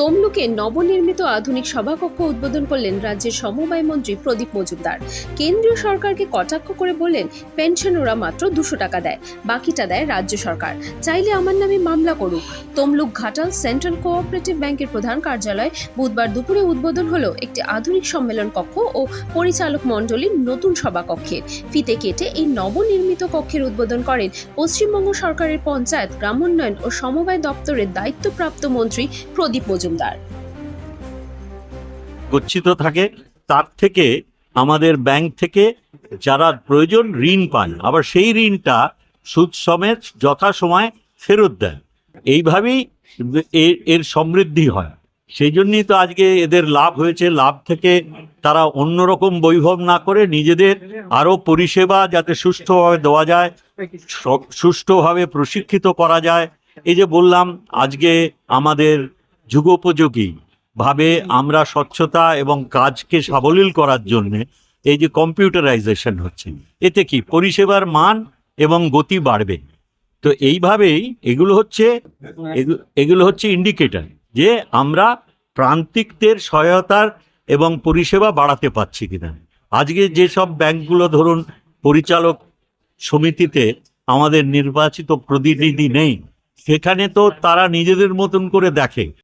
তমলুকে নবনির্মিত আধুনিক সভাকক্ষ উদ্বোধন করলেন রাজ্যের সমবায় মন্ত্রী প্রদীপ মজুমদার। কেন্দ্রীয় সরকারকে কটাক্ষ করে বললেন পেনশন ওরা মাত্র দুশো টাকা দেয়, বাকিটা দেয় রাজ্য সরকার। চাইলে আমার নামে মামলা করুক। তমলুক ঘাটাল সেন্ট্রাল কোঅপারেটিভ ব্যাংকের প্রধান কার্যালয় বুধবার দুপুরে উদ্বোধন হলো একটি আধুনিক সম্মেলন কক্ষ ও পরিচালক মণ্ডলীর নতুন সভাকক্ষের। ফিতে কেটে এই নবনির্মিত কক্ষের উদ্বোধন করেন পশ্চিমবঙ্গ সরকারের পঞ্চায়েত, গ্রামোন্নয়ন ও সমবায় দপ্তরের দায়িত্বপ্রাপ্ত মন্ত্রী প্রদীপ মজুমদার। গচ্ছিত থাকে, তার থেকে আমাদের ব্যাংক থেকে যারা প্রয়োজন ঋণ পান, আবার সেই ঋণটা সুদ সমেত যথাসময় ফেরত দেন। এইভাবেই এর সমৃদ্ধি হয়। সেই জন্যই তো আজকে এদের লাভ হয়েছে। লাভ থেকে তারা অন্যরকম বৈভব না করে নিজেদের আরও পরিষেবা যাতে সুষ্ঠুভাবে দেওয়া যায় সুষ্ঠুভাবে প্রশিক্ষিত করা যায়। এই যে বললাম, আজকে আমাদের যুগোপযোগী। ভাবে আমরা স্বচ্ছতা এবং কাজকে সাবলীল করার জন্য এই যে কম্পিউটারাইজেশন হচ্ছে এতে কি পরিষেবার মান এবং গতি বাড়বে? তো এইভাবেই এগুলো হচ্ছে এগু- এগুলো হচ্ছে ইন্ডিকেটার যে আমরা প্রান্তিকদের সহায়তার এবং পরিষেবা বাড়াতে পারছি কিনা। আজকে যেসব ব্যাংকগুলো ধরুন পরিচালক সমিতিতে আমাদের নির্বাচিত প্রতিনিধি নেই সেখানে তো তারা নিজেদের মতন করে দেখে।